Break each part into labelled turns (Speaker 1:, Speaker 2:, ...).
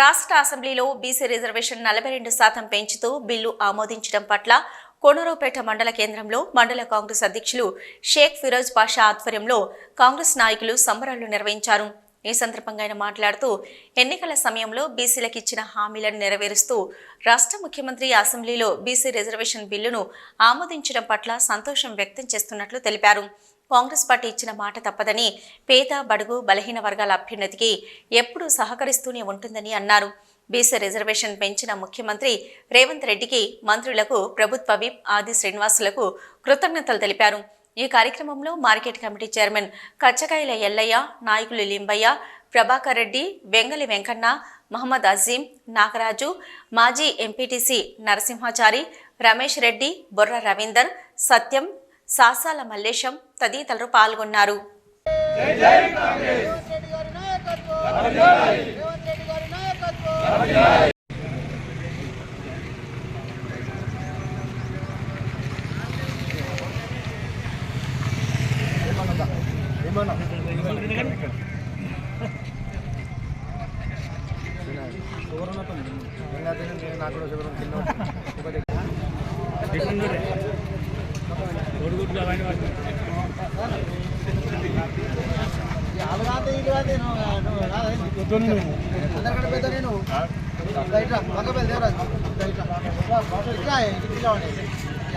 Speaker 1: రాష్ట్ర అసెంబ్లీలో BC reservation నలభై రెండు శాతం పెంచుతూ బిల్లు ఆమోదించడం పట్ల కోనూరుపేట మండల కేంద్రంలో మండల కాంగ్రెస్ అధ్యక్షులు షేక్ ఫిరోజ్ పాషా ఆధ్వర్యంలో కాంగ్రెస్ నాయకులు సంబరాలు నిర్వహించారు. ఈ సందర్భంగా ఆయన మాట్లాడుతూ ఎన్నికల సమయంలో బీసీలకు ఇచ్చిన హామీలను నెరవేరుస్తూ రాష్ట్ర ముఖ్యమంత్రి అసెంబ్లీలో బీసీ రిజర్వేషన్ బిల్లును ఆమోదించడం పట్ల సంతోషం వ్యక్తం చేస్తున్నట్లు తెలిపారు. కాంగ్రెస్ పార్టీ ఇచ్చిన మాట తప్పదని పేద బడుగు బలహీన వర్గాల అభ్యున్నతికి ఎప్పుడూ సహకరిస్తూనే ఉంటుందని అన్నారు. బీసీ రిజర్వేషన్ పెంచిన ముఖ్యమంత్రి రేవంత్ రెడ్డికి మంత్రులకు ప్రభుత్వ విప్ ఆది శ్రీనివాసులకు కృతజ్ఞతలు తెలిపారు. ఈ కార్యక్రమంలో market committee chairman Kachchakayala Ellaiah నాయకులు లింబయ్య ప్రభాకర్ రెడ్డి వెంగలి వెంకన్న మహమ్మద్ అజీం నాగరాజు మాజీ ఎంపీటీసీ నరసింహాచారి రమేష్ రెడ్డి బొర్ర రవీందర్ సత్యం సాసాల మల్లేశం తదితరులు పాల్గొన్నారు.
Speaker 2: రేవంత్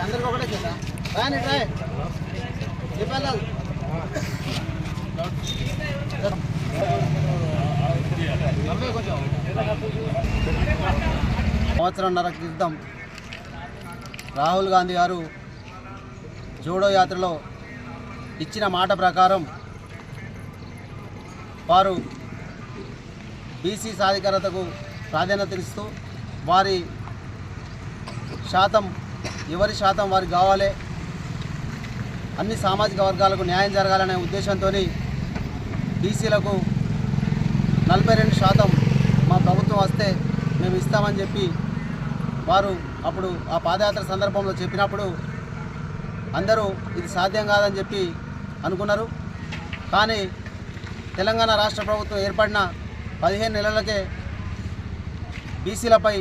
Speaker 2: అందరికి ఒకటే చేద్దా రాని ట్రై చెప్పాలి సంవత్సరంన్నర క్రితం రాహుల్ గాంధీ గారు జూడో యాత్రలో ఇచ్చిన మాట ప్రకారం వారు బీసీ సాధికారతకు ప్రాధాన్యత ఇస్తూ వారి శాతం ఎవరి శాతం వారికి కావాలి అన్ని సామాజిక వర్గాలకు న్యాయం జరగాలనే ఉద్దేశంతో బీసీలకు నలభై రెండు శాతం మా ప్రభుత్వం వస్తే మేము ఇస్తామని చెప్పి వారు అప్పుడు ఆ పాదయాత్ర సందర్భంలో చెప్పినప్పుడు అందరూ ఇది సాధ్యం కాదని చెప్పి అనుకున్నారు. కానీ తెలంగాణ రాష్ట్ర ప్రభుత్వం ఏర్పడిన పదిహేను నెలలకే బీసీలపై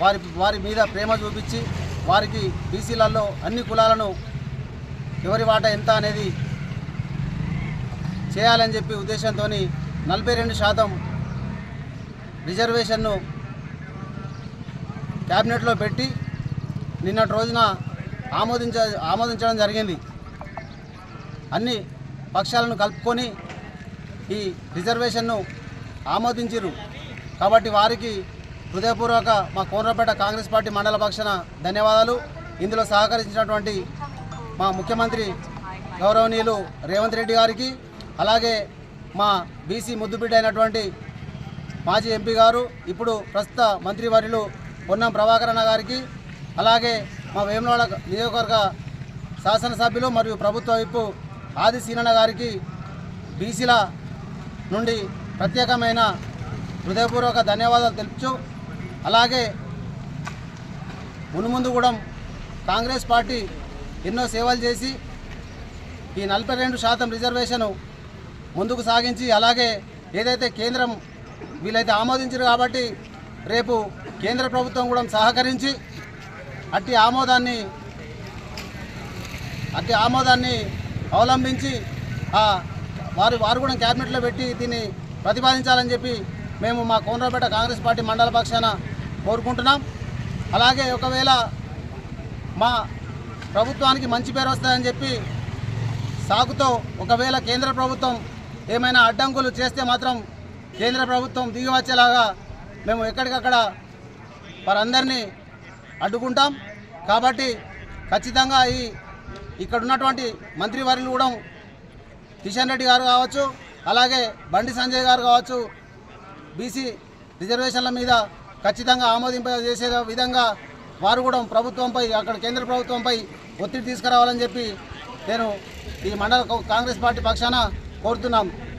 Speaker 2: వారి వారి మీద ప్రేమ చూపించి వారికి బీసీలలో అన్ని కులాలను ఎవరి వాట ఎంత అనేది చేయాలని చెప్పి ఉద్దేశంతో నలభై రెండు శాతం రిజర్వేషన్ను క్యాబినెట్లో పెట్టి నిన్నటి రోజున ఆమోదించ ఆమోదించడం జరిగింది. అన్ని పక్షాలను కలుపుకొని ఈ రిజర్వేషన్ను ఆమోదించారు కాబట్టి వారికి హృదయపూర్వక మా కోనరపేట కాంగ్రెస్ పార్టీ మండల పక్షాన ధన్యవాదాలు. ఇందులో సహకరించినటువంటి మా ముఖ్యమంత్రి గౌరవనీయులు రేవంత్ రెడ్డి గారికి అలాగే మా బీసీ ముద్దుబిడ్డ అయినటువంటి మాజీ ఎంపీ గారు ఇప్పుడు ప్రస్తుత మంత్రివర్యులు పొన్నం ప్రభాకరణ గారికి అలాగే మా వేమనాడ నియోజకవర్గ శాసనసభ్యులు మరియు ప్రభుత్వ వైపు ఆది సీనన్న గారికి బీసీల నుండి ప్రత్యేకమైన హృదయపూర్వక ధన్యవాదాలు తెలుపుచు అలాగే మునుముందు కూడా కాంగ్రెస్ పార్టీ ఎన్నో సేవలు చేసి ఈ నలభై రెండు శాతం రిజర్వేషను ముందుకు సాగించి అలాగే ఏదైతే కేంద్రం వీలైతే ఆమోదించారు కాబట్టి రేపు కేంద్ర ప్రభుత్వం కూడా సహకరించి అట్టి ఆమోదాన్ని అట్టి ఆమోదాన్ని అవలంబించి వారు వారు కూడా క్యాబినెట్లో పెట్టి దీన్ని ప్రతిపాదించాలని చెప్పి మేము మా కోనరాపేట కాంగ్రెస్ పార్టీ మండల పక్షాన కోరుకుంటున్నాం. అలాగే ఒకవేళ మా ప్రభుత్వానికి మంచి పేరు వస్తుందని చెప్పి సాగుతో ఒకవేళ కేంద్ర ప్రభుత్వం ఏమైనా అడ్డంకులు చేస్తే మాత్రం కేంద్ర ప్రభుత్వం దిగి వచ్చేలాగా మేము ఎక్కడికక్కడ వారందరినీ అడ్డుకుంటాం. కాబట్టి ఖచ్చితంగా ఈ ఇక్కడ ఉన్నటువంటి మంత్రివర్యులు కూడా కిషన్ రెడ్డి గారు కావచ్చు అలాగే బండి సంజయ్ గారు కావచ్చు బీసీ రిజర్వేషన్ల మీద ఖచ్చితంగా ఆమోదింప చేసే విధంగా వారు కూడా ప్రభుత్వంపై అక్కడ కేంద్ర ప్రభుత్వంపై ఒత్తిడి తీసుకురావాలని చెప్పి నేను ఈ మండల కాంగ్రెస్ పార్టీ పక్షాన కోరుతున్నాం.